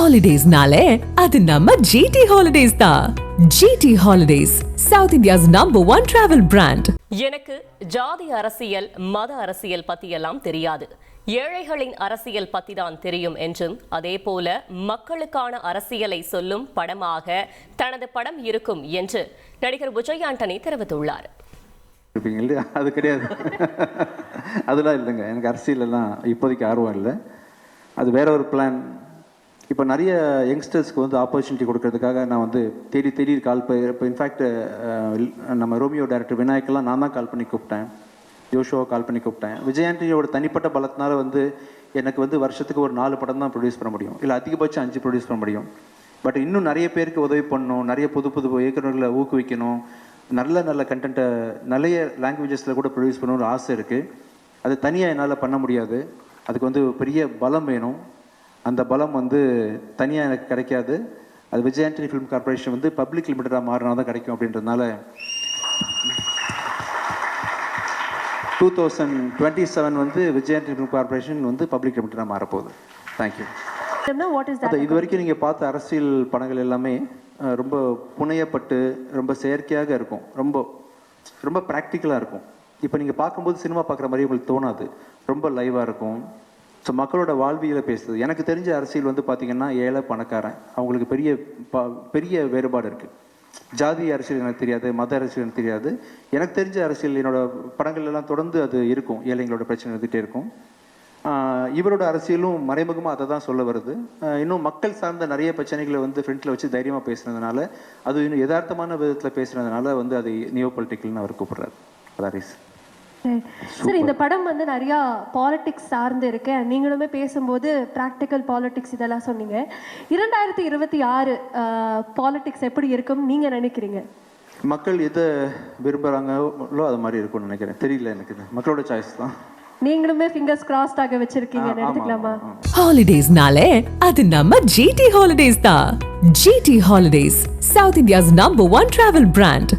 ஹாலிடேஸ்னாலே அது நம்ம ஜிடி ஹாலிடேஸ் தான் GT holidays South India's number one travel brand எனக்கு ஜாதி அரசியல் மத அரசியல் பத்தியெல்லாம் தெரியாது. ஏழைகளின் அரசியல் பத்தி தான் தெரியும் என்றும் அதேபோல மக்களுக்கான அரசியலை சொல்லும் படமாக தனது படம் இருக்கும் என்று நடிகர் விஜய் ஆண்டனி தெரிவித்துள்ளார். இருப்பீங்க இல்லையா? அது கிடையாது. அதெல்லாம் இல்லைங்க. எனக்கு அரசியலெல்லாம் இப்போதைக்கு ஆர்வம் இல்லை. அது வேற ஒரு பிளான் இப்போ நிறைய யங்ஸ்டர்ஸ்க்கு வந்து ஆப்பர்ச்சுனிட்டி கொடுக்கறதுக்காக நான் வந்து தேடி தேடி கால் இப்போ இன்ஃபேக்ட் நம்ம ரோமியோ டேரக்டர் விநாயக்கெல்லாம் நான் தான் கால் பண்ணி கூப்பிட்டேன். ஜோஷோவை கால் பண்ணி கூப்பிட்டேன். விஜயாண்டியோட தனிப்பட்ட பலத்தினால வந்து எனக்கு வந்து வருஷத்துக்கு ஒரு நாலு படம் தான் ப்ரொடியூஸ் பண்ண முடியும். இல்லை அதிகபட்சம் அஞ்சு ப்ரொடியூஸ் பண்ண முடியும். பட் இன்னும் நிறைய பேருக்கு உதவி பண்ணணும். நிறைய புது புது இயக்குநர்களை ஊக்குவிக்கணும். நல்ல நல்ல கண்டென்ட்டை நிறைய லாங்குவேஜஸில் கூட ப்ரொடியூஸ் பண்ணணும்னு ஆசை இருக்குது அது தனியாக என்னால் பண்ண முடியாது. அதுக்கு வந்து பெரிய பலம் வேணும். அந்த பலம் வந்து தனியாக எனக்கு கிடைக்காது. அது விஜய் ஆண்டனி ஃபிலிம் கார்பரேஷன் வந்து பப்ளிக் லிமிட்டடாக மாறினா தான் கிடைக்கும் அப்படின்றதுனால டூ தௌசண்ட் டுவெண்ட்டி செவன் வந்து விஜய் ஆண்டனி ஃபிலிம் கார்பரேஷன் வந்து பப்ளிக் லிமிட்டடாக மாறப்போகுது. தேங்க்யூ இது வரைக்கும் நீங்கள் பார்த்த அரசியல் படங்கள் எல்லாமே ரொம்ப புனையப்பட்டு ரொம்ப செயற்கையாக இருக்கும். ரொம்ப ரொம்ப ப்ராக்டிக்கலாக இருக்கும். இப்போ நீங்கள் பார்க்கும்போது சினிமா பார்க்குற மாதிரி உங்களுக்கு தோணாது. ரொம்ப லைவாக இருக்கும். ஸோ மக்களோட வாழ்வியலை பேசுது எனக்கு தெரிஞ்ச அரசியல் வந்து பார்த்திங்கன்னா ஏழை பணக்காரன். அவங்களுக்கு பெரிய ப பெரிய வேறுபாடு இருக்குது ஜாதி அரசியல் எனக்கு தெரியாது மத அரசியல் எனக்கு தெரியாது. எனக்கு தெரிஞ்ச அரசியல் என்னோட படங்கள்லாம் தொடர்ந்து அது இருக்கும். ஏழைங்களோட பிரச்சனை இருந்துகிட்டே இருக்கும். இவரோட அரசியலும் மறைமுகமாக அதை தான் சொல்ல வருது. இன்னும் மக்கள் சார்ந்த நிறைய பிரச்சனைகளை வந்து ஃப்ரண்ட்டில் வச்சு தைரியமாக பேசுனதுனால அது இன்னும் யதார்த்தமான விதத்தில் பேசுனதுனால வந்து அதை நியோ பொலிட்டிக்கல்னு அவர் கூப்பிட்றாரு. அதான் ரீசன் சார் இந்த படம் வந்து நிறையா பாலிடிக்ஸ் சார்ந்து இருக்கு. நீங்களுமே பேசும்போது ப்ராக்டிக்கல் பாலிடிக்ஸ் இதெல்லாம் சொன்னீங்க. இரண்டாயிரத்தி இருபத்தி ஆறு பாலிடிக்ஸ் எப்படி இருக்கும்? நீங்க நினைக்கிறீங்க? மக்கள் எதை விரும்புகிறாங்களோ அது மாதிரி இருக்கும்னு நினைக்கிறேன். தெரியல எனக்கு மக்களோட சாய்ஸ் தான். நீங்களுமே ஃபிங்கர்ஸ் கிராஸ்ட் ஆக வச்சிருக்கீங்க எடுத்துக்கலாமா? ஹாலிடேஸ்னாலே அது நம்ம ஜிடி ஹாலிடேஸ் தான். GT holidays South India's number one travel brand